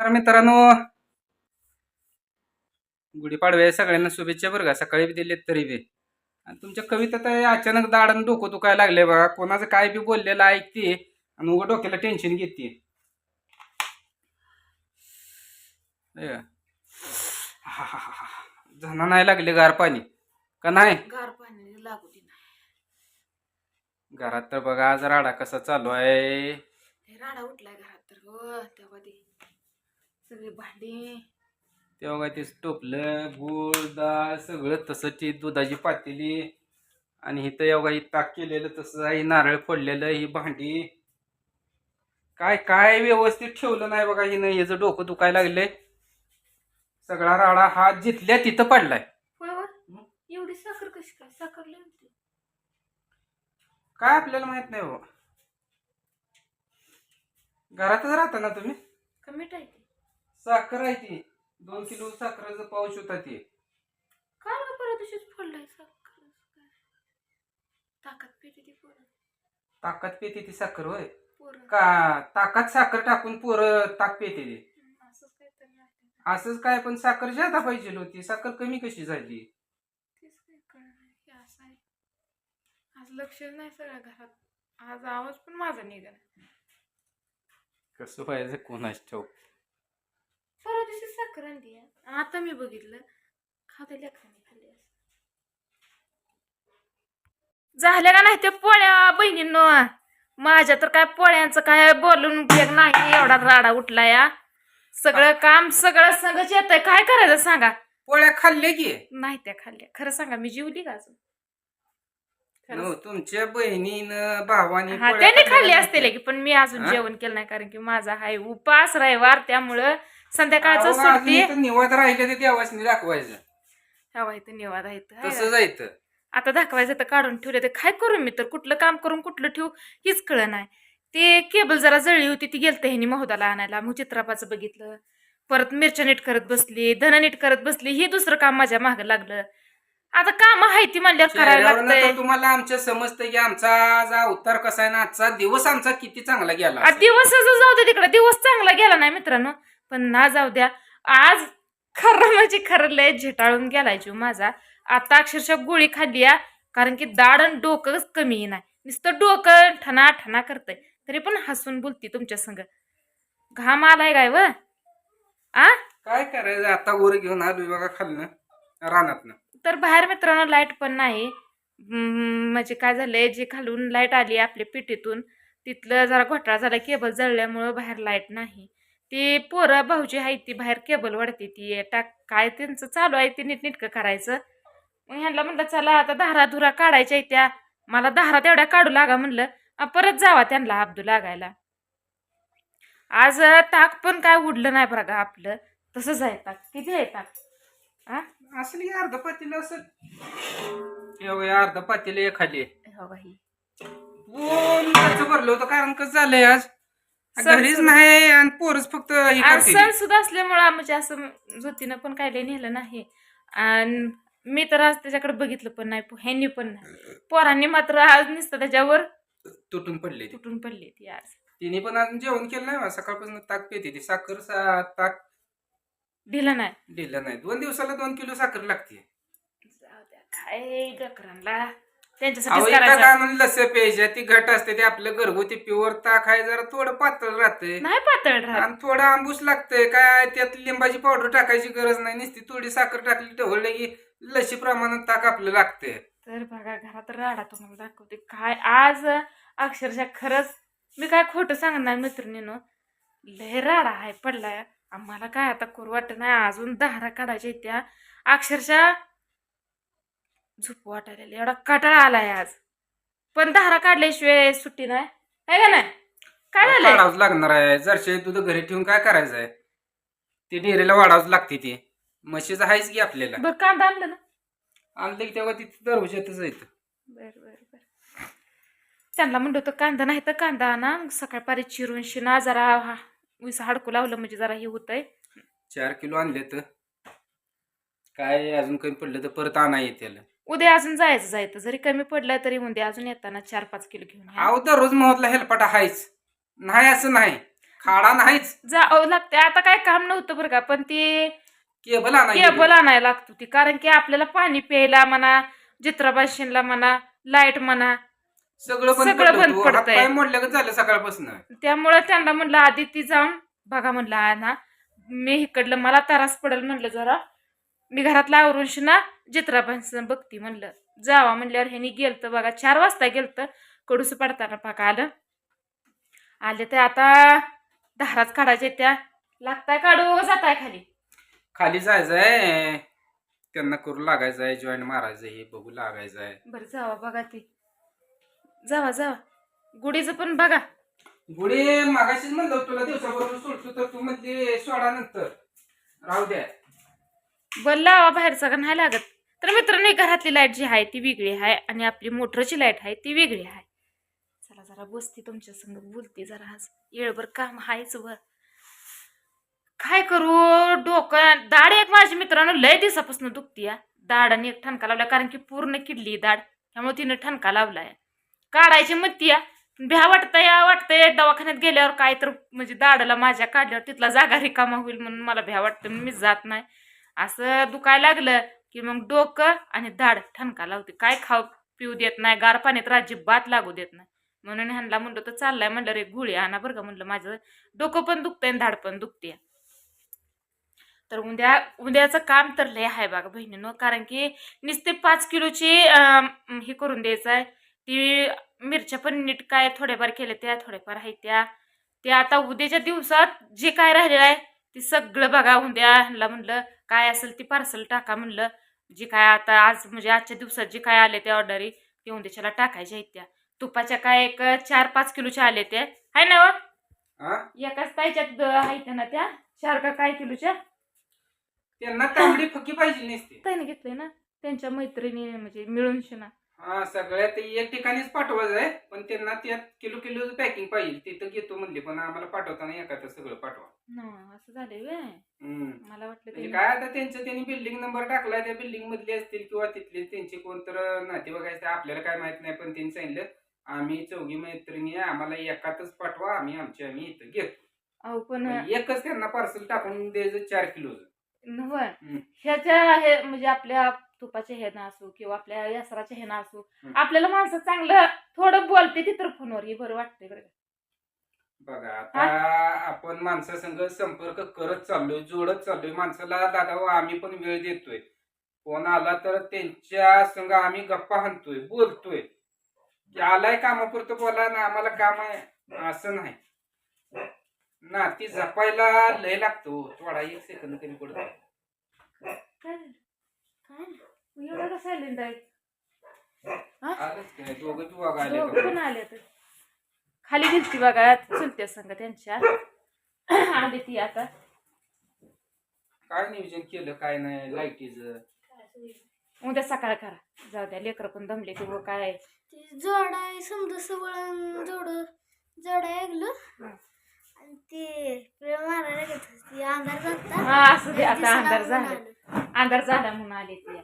तर मित्रांनो गुढीपाडव्या सगळ्यांना शुभेच्छा बरं का. सकाळी बी दिलेत तरी बी. आणि तुमच्या कविता तर अचानक दाडन डोकं दुखायला लागले बघा. कोणाचं काय बी बोललेलं ऐकते आणि उघड डोक्याला टेन्शन घेते. झणा नाही लागले गार पाणी. का नाही? गार पाणी लागू दे घरात तर बघा आज राडा कसा चालू आहे. राडा उठलाय घरात तर हो तेव्हा सगळी भांडी. तेव्हा काय ते टोपलं गुळ डाळ सगळं तसं ती दुधाची पातेली. आणि इथं एवढा ही ताक केलेलं तसं आहे नारळ फोडलेलं ही भांडी. काय काय व्यवस्थित ठेवलं नाही बघा हिनं हिचं डोकं दुखायला लागलंय. सगळा राडा हा जिथल्या तिथं पडलाय. एवढी साखर कशी काय? साखर काय आपल्याला माहीत नाही हो. घरातच राहता ना तुम्ही? कमी टाकते साखर आहे ती. दोन किलो साखरेचं पाऊच होता ती. काय परत तशीच फोडलाय साखर? ताकात पेटी ती पोरं. ताकात पेते ती साखर होय. पोरं. का ताकात साखर टाकून पोरं ताक पेते ते. असंच काहीतरी आहे. असंच काय पण साखर जादा पाहिजे होती. साखर कमी कशी झाली? तेच काय हे असं आहे. आज लक्ष नाही सगळ्या घरात. आज आवाज पण माझा निघाला. कसं पाहिजे कोणाच ठेव परवा दिवशी आणली. आहे. आता मी बघितलं. खाते लेकरांनी खाल्ली झाल्या का नाही ते पोळ्या बहिणींनो? माझ्या तर काय पोळ्यांचं काय बोलून उपयोग नाही एवढा राडा उठला या सगळं काम सगळं सगळंच येतंय. काय करायचं सांगा? पोळ्या खाल्ले की? नाही त्या खाल्ल्या. खरं सांगा मी जीवली का अजून? खरं नो, तुमच्या बहिणीनं भावानी हा पोळ्या त्याने खाल्ली खाल्ल्या असतील की पण मी अजून हा? जेवण केलं नाही कारण की माझा हाय उपास रविवार त्यामुळं संध्याकाळचं सुट्टी. निवाद राहिले ते देवासनी दाखवायचं. हवा इथं निवाद आहे तसं? जायचं आता दाखवायचं तर काढून ठेवले तर काय करू मी तर? कुठलं काम करून कुठलं ठेवू? हीच कळ नाही. ते केबल जरा जळली होती ती गेलते ह्यानी महोदाला आणायला. मग चित्रापाचं बघितलं. परत मिरच्या नीट करत बसली धन नीट करत बसली. हे दुसरं काम माझ्या मागं लागलं. आता काम आहे ती म्हणल्यावर करायला तर तुम्हाला आमच्या समजतं की आमचा आज अवतार कसा आहे ना आजचा दिवस आमचा किती चांगला गेला. दिवसच जाऊ दे तिकडे. दिवस चांगला गेला नाही मित्रांनो. पण ना जाऊ द्या आज खरं म्हणजे खरं लय झेटाळून गेलाय जीव माझा. आता अक्षरशः गोळी खाल्ली आ, कारण की दाड आणि डोकंच कमी नाही. नुसतं डोकं ठना ठना करतंय तरी पण हसून बोलती तुमच्या संग. घाम आलाय काय व? आ? काय करायचं आता वर घेऊन आलोय बघा खाल्लं रानातनं. तर बाहेर मित्रांनो लाइट पण नाही. हम्म, म्हणजे काय झालंय जे खालून लाइट आली आपल्या पिटीतून तिथलं जरा घोटाळा झाला केबल जळल्यामुळं बाहेर लाइट नाही. ती पोरं भाऊजी आहे ती बाहेर केबल वाढते ती टाक काय त्यांचं चालू आहे ते नीटनीटकं करायचं. मग ह्यांना म्हणलं चला आता धारा धुरा काढायच्या त्या. मला धारा तेवढ्या काढू लागा म्हणलं. परत जावा त्यांना अब्दू लागायला. आज ताक पण काय उडलं नाही बरं का आपलं. तसंच आहे ताक. किती आहे ताक? आ असेल अर्ध पातेलं असेल एवढ्या अर्ध पातेलं खाली हो भरलं होतं कारण कसं झालंय आज? सण- घरीच नाही आणि पोरच फक्त हे आज करते. सण सुद्धा असल्यामुळं म्हणजे असं ज्योतीनं पण काय लय नेलं नाही. आणि मी तर आज त्याच्याकडे बघितलं पण नाही ह्यांनी पण नाही. पोरांनी मात्र आज नुसतं त्याच्यावर तुटून पडले ते. तुटून पडली ती आज. तिने पण अजून जेवण केलं नाही बा. सकाळपासून ताक पेते ती. साखर सा- ताक दिलं नाही. दिलं नाही. दोन दिवसाला दोन किलो साखर लागते. जाऊ द्या काय गकरांना अहो त्यांच्यासाठीच एका करायचं आणून लस्य प्यायच्या ती घट असते ते आपलं घरगुती प्युअर ताक आहे जरा थोडं पातळ राहतंय. नाही पातळ राहत. आणि थोडं आंबूस लागतंय काय त्यात लिंबाची पावडर टाकायची गरज नाही नुसती थोडी साखर टाकली ढवळली की लशी प्रमाणात ताक आपलं लागतंय. तर बघा घरात राडा तुम्हाला दाखवते. काय आज अक्षरशः खरंच मी काय खोटं सांगणार मैत्रिणीनं? लय राडा आहे पडलाय. आम्हाला काय आता करू वाटत नाही अजून दहारा काढायच्या त्या. अक्षरशः झोप वाटायला एवढा कटाळा आलाय आज. पण दहारा काढल्याशिवाय सुट्टी नाही. आहे का नाही? काय झालंय? वाढावंच लागणार आहे. जरशे दूध घरी ठेवून काय करायचं आहे ती डेअरीला वाढावंच लागते ती. म्हशीचं आहेच की आपल्याला. बरं कांदा आणलं ना? आणलं की तेव्हा तिथे दरवाजातच येतं बर बर बर. त्यांना म्हणलं होतं कांदा नाही तर कांदा आणा. सकाळपारी चिरून शिना जरा हा वीस हाडकू लावलं म्हणजे जरा हे होतंय. चार किलो आणले तर काय अजून कमी पडलं तर परत आणा येते उद्या अजून जायचं जायचं. जरी कमी पडलं तरी उद्या अजून येताना चार पाच किलो घेऊन या. अहो दररोज महत्ला हेलपाटा हायच. नाही असं नाही. खाडा नाहीच. जावं लागते आता काय काम नव्हतं बरं का पण ते केबल केबल आणायला लागतो ती कारण की आपल्याला पाणी प्यायला म्हणा जित्राबाशीनला म्हणा लाइट म्हणा सगळं बंद सगळं बंद होतं. पडतंय. मोडलं का झालं सकाळपासून. त्यामुळं त्यांना म्हणलं आधी ती जाऊन बघा म्हणलं हा ना मी इकडलं मला त्रास पडेल म्हणलं जरा. मी घरातला आवरून ना जित्राबाईंचं बघती म्हणलं. जावा म्हणल्यावर ह्यानी गेलतं बघा चार वाजता गेलतं. कडूस पडताना पाका आलं. आले ते आता धाराच काढायचे त्या. लागताय काढू जाताय खाली. खाली जायचंय. त्यांना करू लागायचंय जॉईंट मारायचं हे बघू लागायचंय. बरं जावा बघा ती. जावा जावा. गुढीचं पण बघा. गुढी मागाशीच म्हणलं तुला दिवसाबरोबर सोडतो तर तू म्हणजे सोडा नंतर. राहू द्या. बरं लावा बाहेरचा का नाही लागत? तर मित्रांनो घरातली लाइट जी आहे ती वेगळी आहे आणि आपली मोटरची लाइट आहे ती वेगळी आहे. चला जरा बसते तुमच्या संग बोलते जरा आज. येळभर काम आहेच वर काय करू डोकं दाढ एक माझ्या मित्रांनो लय दिवसापासून दुखती या आणि एक ठणका लावला कारण की पूर्ण किडली दाढ. त्यामुळे तिने ठणका लावलाय काढायची म्हणती या भ्या वाटतंय वाटतंय. दवाखान्यात गेल्यावर काय तर म्हणजे दाडाला माझ्या काढल्यावर तिथला जागा रिकामा होईल म्हणून मला भ्या वाटतं मी जात नाही. असं दुखायला लागलं की मग डोकं आणि धाड ठणका लावते. काय खाऊ पिऊ देत नाही गार पाण्यात अजिबात लागू देत नाही. म्हणून ह्यांना म्हणलं तर चाललाय म्हणलं रे गुळी आणा बरं का म्हणलं माझं. डोकं पण दुखतंय आणि दाढ पण दुखते तर उद्या उद्याचं काम तर लय आहे बघा बहिणीनं कारण की नुसते पाच किलोची हे करून द्यायचं आहे ती मिरच्या पण नीट काय थोड्याफार केल्या त्या थोड्याफार आहेत त्या. ते आता उद्याच्या दिवसात जे काय राहिलेलं आहे ते सगळं बघा उद्या ह्यांना म्हणलं काय असेल ती पार्सल टाका म्हणलं. जे काय आता आज म्हणजे आजच्या दिवसात जे काय आले त्या ऑर्डरी ते उद्याच्याला टाकायच्या आहेत त्या. तुपाच्या काय एक चार पाच किलोच्या आले त्या. आहे ना हो? हा? एकाच ताईच्यात आहेत ना त्या. चार का काय किलोच्या? त्यांना तांबडी फकी पाहिजे नसते. ताईने घेतलंय ना? त्यांच्या मैत्रिणी म्हणजे मिळून शिना हा सगळ्यात एक ठिकाणीच पाठवायचं आहे पण त्यांना त्यात किलो किलो पॅकिंग पाहिजे तिथं घेतो म्हणले पण आम्हाला पाठवताना एखादं सगळं पाठवा ना असं झालंय व्हय. हम्म. मला वाटलं म्हणजे ते काय आता त्यांचं त्यांनी बिल्डिंग नंबर टाकलाय त्या बिल्डिंग मधले असतील किंवा तिथले त्यांचे कोणतर नातेवाईक असतील आपल्याला काय माहीत नाही पण त्यांनी सांगितलं आम्ही चौघी मैत्रिणी आहे, आम्हाला एकातच पाठवा आम्ही आमची आम्ही इथं घेतो अहो पण मग एकच त्यांना पार्सल टाकून द्यायचं चार नव्ह हम्म. ह्याच्या हे म्हणजे आपल्या तुपाच्या ह्यानं असो किंवा आपल्या यासराच्या ह्यानं असो हम्म. आपल्याला माणसं चांगलं थोडं बोलते ती तर फोनवर हे बरं वाटतंय बरं का. बघा आता आपण माणसासंग संपर्क करत चाललोय जोडत चाललोय माणसाला दादा हो, आम्ही पण वेळ देतोय फोन आला तर त्यांच्या संग आम्ही गप्पा हाणतोय बोलतोय की आलाय कामापुरतं बोला ना आम्हाला काम आहे असं नाही ना ती जपायला लय लागतो हो. थोडा एक सेकंद कमी पडतो काय झालं? काय झालं? एवढं का सायलेंट आहे दोघं पण आले तर खाली गेलती बघा चुलत्या संग त्यांच्या. आली ती आता. काय नियोजन केलं काय नाही लाईटीचं? उद्या सकाळ करा. जाऊ द्या लेकरं पण दमले की व काय? ते जोड आहे समजा सवळ जोड जोड ऐकलं हं. आणि ते मारायला घेत अंधार जाता हा असू दे आता अंधार झाला. अंधार झाला म्हणून आले ती.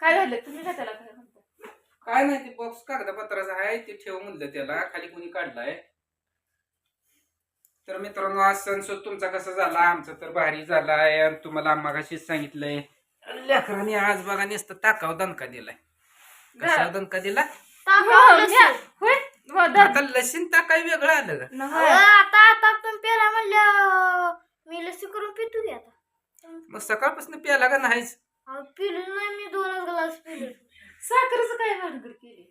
काय झालं? तुम्ही का त्याला काय म्हणता? काय नाही ते बॉक्स कागदपत्राचा आहे ते ठेव म्हणलं त्याला. खाली कोणी काढलाय. तर मित्रांनो आज सणसोद तुमचा कसा झाला? आमचा तर भारी झालाय आणि तुम्हाला मागाशीच सांगितलंय लेकरांनी आज बघा नुसतं टाकाव दणका दिलाय. कशा दणका दिला? हो, घ्या. होय? हो. आता लसीन टाकाय वेगळं आलं का? नव्हे. आता आता पण पेला म्हणलं मी लसी करून पितो आता? मग सकाळपासून प्याला का नाहीच? अहो, पिलो नाही मी दोनच ग्लास पिलो. साखरचं काय भानगड केली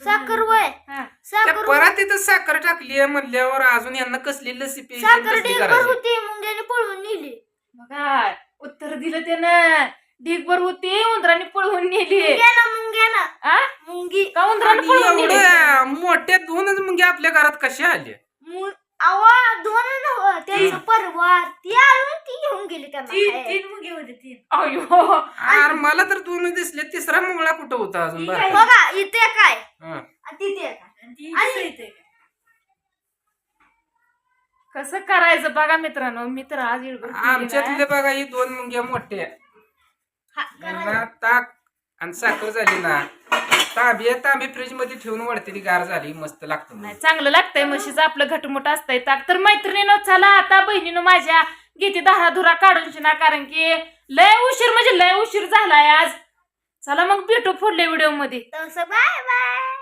साखर वय. हा. त्या साखर परत तिथं साखर टाकली म्हणल्यावर अजून यांना कसली लसी साखर कसली करायची? होती मुंग्याने पळवून नेली. बघा उत्तर दिलं त्यानं. ढीगभर होती उंदराने पळवून नेली. मुंग्याना मुंग्याना. आ? मुंगी. का उंदराने आणि पळवून नेली? एवढ्या मोठ्या दोनच मुंगे आपल्या घरात कशा आल्या? मु- अवा दोन नव्ह त्यांचं परिवार ती आणून ती घेऊन गेली त्यांना खायला. मुंगे होते तीन. अयो अरे मला तर दोन दिसले तिसरा मुंगळा कुठं होता अजून? बघा इथे काय? हं. आणि तिथे काय आणि कसं करायचं बघा मित्रांनो मित्र आज आमच्यातले ना. बघा ही दोन मुंग्या मोठ्या हा. यांना ताक आणि साखर झाली ना. तांबे तांबे फ्रीजमध्ये ठेवून वाढते ती गार झाली मस्त लागतं नाही चांगलं लागतंय म्हशीचं आपलं घटमुट असतंय. ताक तर मैत्रिणीनं चला आता बहिणीनं माझ्या घेते दहा धुरा काढून शिना कारण की लय उशीर म्हणजे लय उशीर झालाय आज. चला मग भेटू पुढल्या व्हिडिओमध्ये. तसं बाय बाय